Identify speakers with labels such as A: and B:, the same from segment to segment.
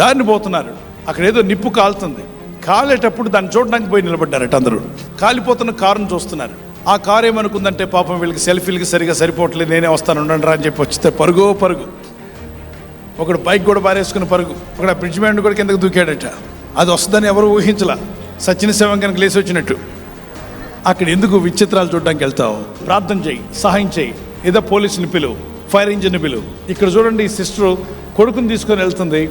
A: దారిని పోతున్నారు. అక్కడ ఏదో నిప్పు కాలుతుంది. కాలేటప్పుడు దాన్ని చూడడానికి పోయి నిలబడ్డారట అందరూ. కాలిపోతున్న కారును చూస్తున్నారు. ఆ కారు ఏమనుకుందంటే పాపం వీళ్ళకి సెల్ఫీలకి సరిగా సరిపోవట్లేదు నేనే వస్తాను ఉండండి రా అని చెప్పి వచ్చితే పరుగు పరుగు. ఒకడు బైక్ కూడా బారేసుకుని పరుగు. ఒకడు బ్రిడ్జ్ మ్యాన్ కూడా కిందకు దూకాడట. అది వస్తుందని ఎవరు ఊహించలా. సచిన శవం కనుక లేచి వచ్చినట్టు. అక్కడ ఎందుకు విచిత్రాలు చూడడానికి వెళ్తావు? ప్రార్థన చేయి సహాయం చేయి. ఏదో పోలీసుని పిలువు ఫైర్ ఇంజిన్ పిలువు ఇక్కడ చూడండి ఈ సిస్టర్ కొడుకుని తీసుకొని వెళ్తుంది.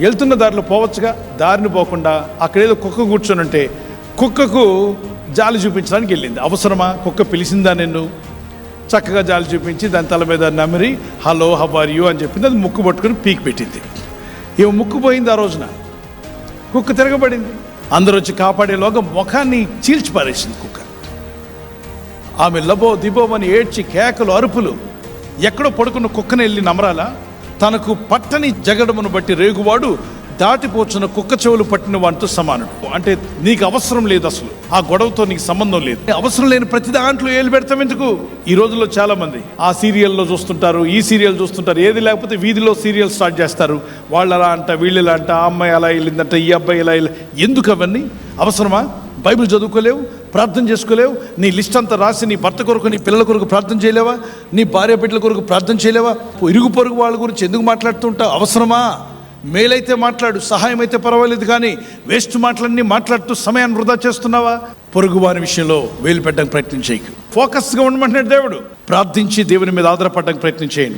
A: వెళ్తున్న దారిలో పోవచ్చుగా దారిని పోకుండా అక్కడేదో కుక్క కూర్చొని ఉంటే కుక్కకు జాలి చూపించడానికి వెళ్ళింది. అవసరమా? కుక్క పిలిచిందా నిన్ను? చక్కగా జాలి చూపించి దాని తల మీద నమిరి హలో హవ్ యూ? అని చెప్పింది. అది ముక్కు పట్టుకుని పీక్ పెట్టింది. ఇవి ముక్కు పోయింది ఆ రోజున. కుక్క తిరగబడింది. అందరూ వచ్చి కాపాడేలోగా ముఖాన్ని చీల్చి పారేసింది కుక్క. ఆమె లబో దిబోమని ఏడ్చి కేకలు అరుపులు ఎక్కడో పడుకున్న కుక్కని వెళ్ళి నమరాలా? తనకు పట్టని జగడమును బట్టి రేగువాడు దాటిపోచున్న కుక్క చెవులు పట్టిన వాటితో సమానుడు. అంటే నీకు అవసరం లేదు అసలు. ఆ గొడవతో నీకు సంబంధం లేదు. అవసరం లేని ప్రతి దాంట్లో ఏలు పెడతాం ఎందుకు? ఈ రోజుల్లో చాలా మంది ఆ సీరియల్లో చూస్తుంటారు ఈ సీరియల్ చూస్తుంటారు ఏది లేకపోతే వీధిలో సీరియల్ స్టార్ట్ చేస్తారు. వాళ్ళు అలా అంట వీళ్ళు ఇలా అంట ఆ అమ్మాయి అలా వెళ్ళిందంట ఈ అబ్బాయి ఇలా వెళ్ళి ఎందుకు అవన్నీ? అవసరమా? బైబిల్ చదువుకోలేవు ప్రార్థన చేసుకోలేవు నీ లిస్ట్ అంతా రాసి నీ భర్త కొరకు నీ పిల్లల కొరకు ప్రార్థన చేయలేవా? నీ భార్య బిడ్డల కొరకు ప్రార్థన చేయలేవా? ఇరుగు పొరుగు వాళ్ళ గురించి ఎందుకు మాట్లాడుతుంటావు అవసరమా? మేలైతే మాట్లాడు సహాయం అయితే పర్వాలేదు కానీ వేస్ట్ మాటలన్నీ మాట్లాడుతూ సమయాన్ని వృధా చేస్తున్నావా? పొరుగు వారి విషయంలో వేలు పెట్టడానికి ప్రయత్నం చేయకు ఫోకస్గా ఉండమంటున్నాడు దేవుడు. ప్రార్థించి దేవుని మీద ఆధారపడడానికి ప్రయత్నం చేయండి